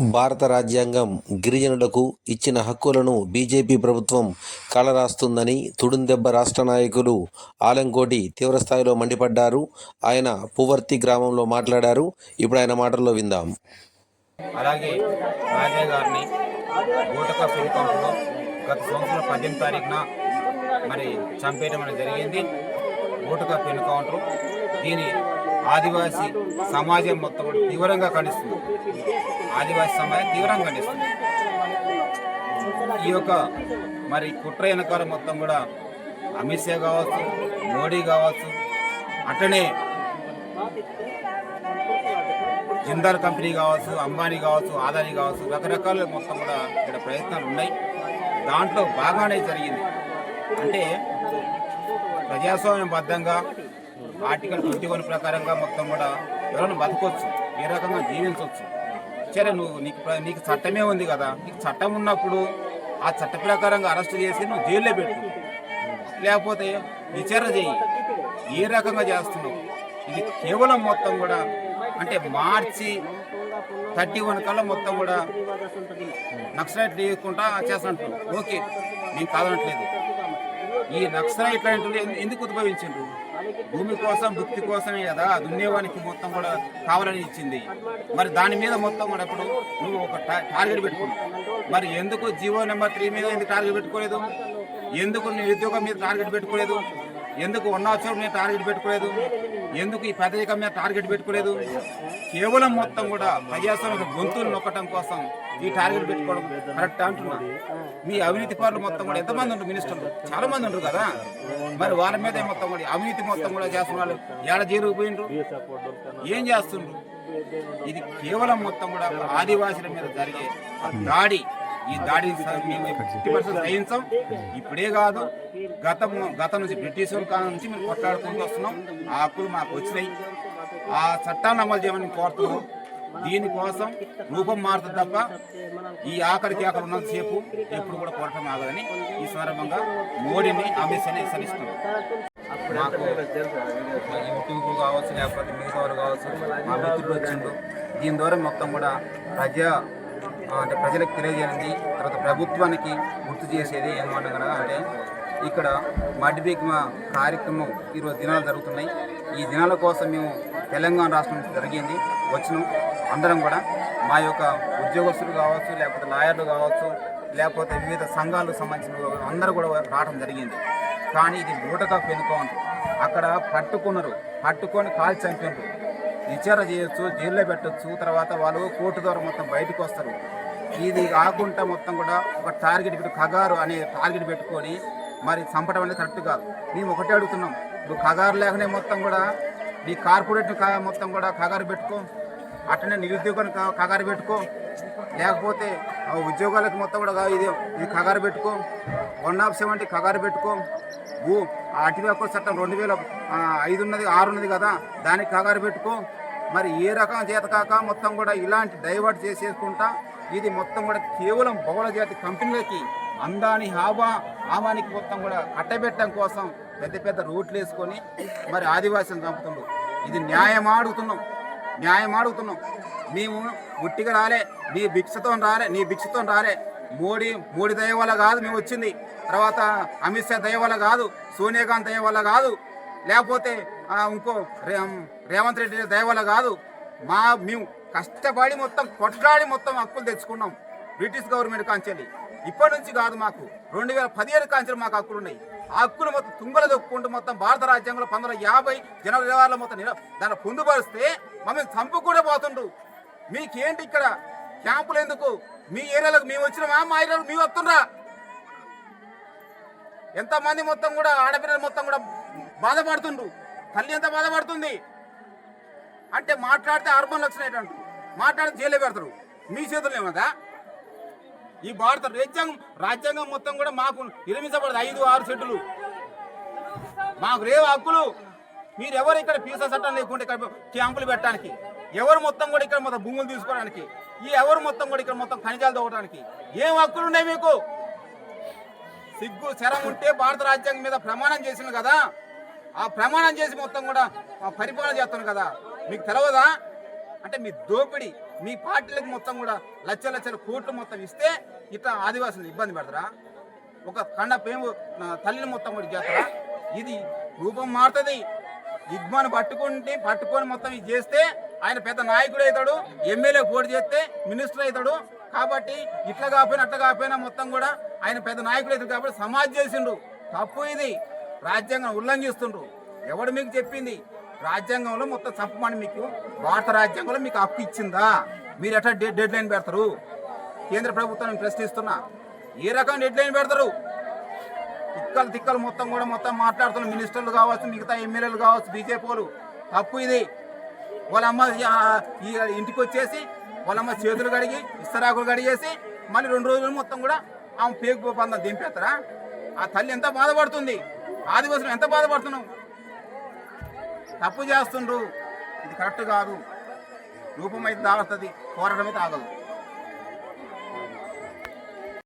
భారత రాజ్యాంగం గిరిజనులకు ఇచ్చిన హక్కులను బీజేపీ ప్రభుత్వం కళరాస్తుందని తుడుందెబ్బ రాష్ట్ర నాయకులు ఆలంకోటి తీవ్రస్థాయిలో మండిపడ్డారు. ఆయన పువర్తి గ్రామంలో మాట్లాడారు. ఇప్పుడు ఆయన మాటల్లో విందాం. అలాగే రాజయ్య గారిని బూటక పెనుకంపులో గత సంవత్సరం పద్దెనిమిది తారీఖున మరి చంపేయడం అనేది జరిగింది. బూటక పెను కౌంటర్. దీని ఆదివాసీ సమాజం మొత్తం కూడా తీవ్రంగా ఖండిస్తుంది. ఆదివాసీ సమాజం తీవ్రంగా ఖండిస్తుంది. ఈ యొక్క మరి కుట్ర వెనకాల మొత్తం కూడా అమిత్ షా కావచ్చు మోడీ కావచ్చు అట్లనే జిందాల్ కంపెనీ కావచ్చు అంబానీ కావచ్చు ఆదాని కావచ్చు రకరకాల మొత్తం కూడా ఇక్కడ ప్రయత్నాలు ఉన్నాయి. దాంట్లో బాగానే జరిగింది. అంటే ప్రజాస్వామ్యబద్ధంగా ఆర్టికల్ ట్వంటీ వన్ ప్రకారంగా మొత్తం కూడా ఎవరైనా బతకొచ్చు ఏ రకంగా జీవించవచ్చు సరే నువ్వు నీకు ప్ర- నీకు చట్టమే ఉంది కదా. నీకు చట్టం ఉన్నప్పుడు ఆ చట్ట ప్రకారంగా అరెస్ట్ చేసి నువ్వు జైల్లో పెట్టు. లేకపోతే విచారణ చేయి. ఏ రకంగా చేస్తున్నావు? ఇది కేవలం మొత్తం కూడా అంటే మార్చి థర్టీ వన్ కల్లా మొత్తం కూడా నక్సలైట్ లేకుండా చేస్తుంటారు ఓకే నేను కాదనట్లేదు. ఈ నక్సలైట్ ఎందుకు ఉద్భవించిండ్రు? భూమి కోసం భక్తి కోసమే కదా దున్నేవానికి మొత్తం కూడా కావాలని ఇచ్చింది. మరి దాని మీద మొత్తం కూడా ఇప్పుడు నువ్వు ఒక టార్గెట్ పెట్టుకున్నావు. మరి ఎందుకు జీవో నెంబర్ త్రీ మీద ఎందుకు టార్గెట్ పెట్టుకోలేదు? ఎందుకు నీ ఉద్యోగం మీద టార్గెట్ పెట్టుకోలేదు? ఎందుకు వన్ అవసరం మీద టార్గెట్ పెట్టుకోలేదు? ఎందుకు ఈ పథకం మీద టార్గెట్ పెట్టుకోలేదు? కేవలం మొత్తం కూడా ప్రజాస్వామ్య గొంతులు నొక్కటం కోసం ఈ టార్గెట్ పెట్టుకోవడం కరెక్ట్ అంటున్నా. మీ అవినీతి పనులు మొత్తం కూడా ఎంతమంది ఉంటారు మినిస్టర్లు చాలా మంది ఉంటారు కదా? మరి వాళ్ళ మీద మొత్తం కూడా అవినీతి మొత్తం కూడా చేస్తున్న వాళ్ళు ఏడ జైలుకు ఏం చేస్తుండ్రు? ఇది కేవలం మొత్తం కూడా ఆదివాసుల మీద జరిగే దాడి. ఈ దాడిని ఫిఫ్టీ పర్సెంట్ సహించాం. ఇప్పుడే కాదు గతం గతం నుంచి బ్రిటిష్ కాలం నుంచి మేము కొట్లాడుకుంటూ వస్తున్నాం. ఆ హక్కులు మాకు వచ్చినాయి. ఆ చట్టాన్ని అమలు చేయమని కోరుతున్నాం. దీనికోసం రూపం మారుతుంది తప్ప ఈ ఆఖరికి ఆఖరి ఉన్నంతసేపు ఎప్పుడు కూడా పోరాటం ఆగదని ఈ సందర్భంగా మోడీని అమిత్ షాని హెచ్చరిస్తున్నాం మాకు యూట్యూబ్ కావచ్చు లేకపోతే మిగతా కావచ్చు మా మిత్రులు వచ్చిండు. దీని ద్వారా మొత్తం కూడా ప్రజా అంటే ప్రజలకు తెలియజేయండి తర్వాత ప్రభుత్వానికి గుర్తు చేసేది ఏమనగా అంటే ఇక్కడ మడ్బిగ్ మా కార్యక్రమం ఈరోజు దినాలు జరుగుతున్నాయి. ఈ దినాల కోసం మేము తెలంగాణ రాష్ట్రం నుంచి జరిగింది. వచ్చినాం. అందరం కూడా మా యొక్క ఉద్యోగస్తులు కావచ్చు లేకపోతే లాయర్లు కావచ్చు లేకపోతే వివిధ సంఘాలకు సంబంధించిన అందరూ కూడా రావడం జరిగింది. కానీ ఇది బూటగా పెనుకోండి అక్కడ పట్టుకున్నారు. పట్టుకొని కాల్ చంపినారు. విచారణ చేయొచ్చు జైల్లో పెట్టొచ్చు తర్వాత వాళ్ళు కోర్టు ద్వారా మొత్తం బయటకు వస్తారు. ఇది కాకుండా మొత్తం కూడా ఒక టార్గెట్ పెట్టి కగారు అనే టార్గెట్ పెట్టుకొని మరి చంపడం అనేది కరెక్ట్ కాదు. మేము ఒకటే అడుగుతున్నాం. నువ్వు కగారు లేకనే మొత్తం కూడా నీ కార్పొరేట్ మొత్తం కూడా కగారు పెట్టుకో అట్లనే నిరుద్యోగాన్ని కగారు పెట్టుకో లేకపోతే ఆ ఉద్యోగాలకు మొత్తం కూడా ఇది ఇది కగారు పెట్టుకో వన్ ఆఫ్ సెవెంటీ కగారు పెట్టుకో. భూ ఆ అటవీ హక్కుల చట్టం రెండు వేల ఐదు ఉన్నది ఆరు ఉన్నది కదా దానికి కగారు పెట్టుకో. మరి ఏ రకం చేత కాక మొత్తం కూడా ఇలాంటి డైవర్ట్ చేసేసుకుంటా ఇది మొత్తం కూడా కేవలం బహుళ జాతి కంపెనీలకి అందాని హావా ఆవానికి మొత్తం కూడా కట్టబెట్టడం కోసం పెద్ద పెద్ద రూట్లు వేసుకొని మరి ఆదివాసులను చంపుతుండ్రు. ఇది న్యాయం అడుగుతున్నాం న్యాయం అడుగుతున్నాం మేము గుట్టిగా రాలే నీ భిక్షతో రాలే నీ భిక్షతో రాలే. మోడీ మోడీ దయ వల్ల కాదు మేము వచ్చింది. తర్వాత అమిత్ షా దయ వల్ల కాదు సోనియా గాంధీ దయ వల్ల కాదు. లేకపోతే ఇంకో రే- రేవంత్ రెడ్డి దయవల్ల కాదు. మా మేము కష్టపడి మొత్తం కొట్లాడి మొత్తం హక్కులు తెచ్చుకున్నాం. బ్రిటిష్ గవర్నమెంట్ కాంచెల్లి ఇప్పటి నుంచి కాదు మాకు. రెండు వేల పదిహేను కాంచెలు మాకు హక్కులు ఉన్నాయి ఆ హక్కులు మొత్తం తుంగలు దొక్కుంటూ మొత్తం భారత రాజ్యాంగంలో పంతొమ్మిది వందల యాభై జనవరి ఇరవై మొత్తం దాన్ని పొందుపరిస్తే మమ్మల్ని చంపుకుంటూ పోతుండ్రు. మీకేంటి ఇక్కడ క్యాంపులు ఎందుకు? మీ ఏరియాలకు మేము వచ్చినామా? మా ఏరియాలకు మేము వస్తుండ్రా. ఎంతమంది మొత్తం కూడా ఆడపిల్లలు మొత్తం కూడా బాధపడుతుండ్రు. తల్లి ఎంత బాధపడుతుంది? అంటే మాట్లాడితే అర్బన్ లక్షణం ఏంటంటారు మాట్లాడితే జైలు పెడతారు. మీ చేతుల్లో ఏమదా? ఈ భారత రాజ్యాంగం రాజ్యాంగం మొత్తం కూడా మాకు నిర్మించబడదు. ఐదు ఆరు సెట్లు. మాకు రేవు హక్కులు. మీరు ఎవరు ఇక్కడ పీసా చట్టం లేకుండా ఇక్కడ క్యాంపులు పెట్టడానికి? ఎవరు మొత్తం కూడా ఇక్కడ మొత్తం భూములు తీసుకోవడానికి? ఈ ఎవరు మొత్తం కూడా ఇక్కడ మొత్తం ఖనిజాలు తవ్వడానికి? ఏం హక్కులు ఉన్నాయి మీకు? సిగ్గు శరం ఉంటే భారత రాజ్యాంగం మీద ప్రమాణం చేసింది కదా? ఆ ప్రమాణం చేసి మొత్తం కూడా ఆ పరిపాలన చేస్తాను కదా? మీకు తెలవదా? అంటే మీ దోపిడీ మీ పార్టీలకు మొత్తం కూడా లక్ష లక్షల కోట్లు మొత్తం ఇస్తే ఇట్లా ఆదివాసులు ఇబ్బంది పెడతారా? ఒక కండ పేము తల్లిని మొత్తం కూడా చేస్తారా ఇది రూపం మారుతుంది. ఇగ్మాను పట్టుకుంటే పట్టుకొని మొత్తం ఇది చేస్తే ఆయన పెద్ద నాయకుడు అవుతాడు ఎమ్మెల్యే పోటీ చేస్తే మినిస్టర్ అవుతాడు. కాబట్టి ఇట్లా కాకపోయినా అట్లా కాకపోయినా మొత్తం కూడా ఆయన పెద్ద నాయకుడు అవుతాడు కాబట్టి సమాజ్ చేసిండు తప్పు ఇది. రాజ్యాంగం ఉల్లంఘిస్తుండ్రు. ఎవడు మీకు చెప్పింది? రాజ్యాంగంలో మొత్తం చంపమని మీకు భారత రాజ్యాంగంలో మీకు హక్కు ఇచ్చిందా? మీరు ఎట్లా డెడ్ లైన్ పెడతారు? కేంద్ర ప్రభుత్వాన్ని ప్రశ్నిస్తున్నా ఏ రకం డెడ్ లైన్ పెడతారు? తిక్కలు తిక్కలు మొత్తం కూడా మొత్తం మాట్లాడుతున్న మినిస్టర్లు కావచ్చు మిగతా ఎమ్మెల్యేలు కావచ్చు బీజేపీ వాళ్ళు. తప్పు ఇది. వాళ్ళమ్మ ఈ ఇంటికి వచ్చేసి వాళ్ళమ్మ చేతులు కడిగి ఇస్తరాకులు కడిగేసి మళ్ళీ రెండు రోజులు మొత్తం కూడా ఆమె పేగు బంధం దింపేస్తారా? ఆ తల్లి ఎంత బాధపడుతుంది? ఆదివాసులు ఎంత బాధపడుతున్నాం? తప్పు చేస్తుండ్రు. ఇది కరెక్ట్ కాదు. రూపం అయితే తాగుతుంది పోరాటం అయితే ఆగదు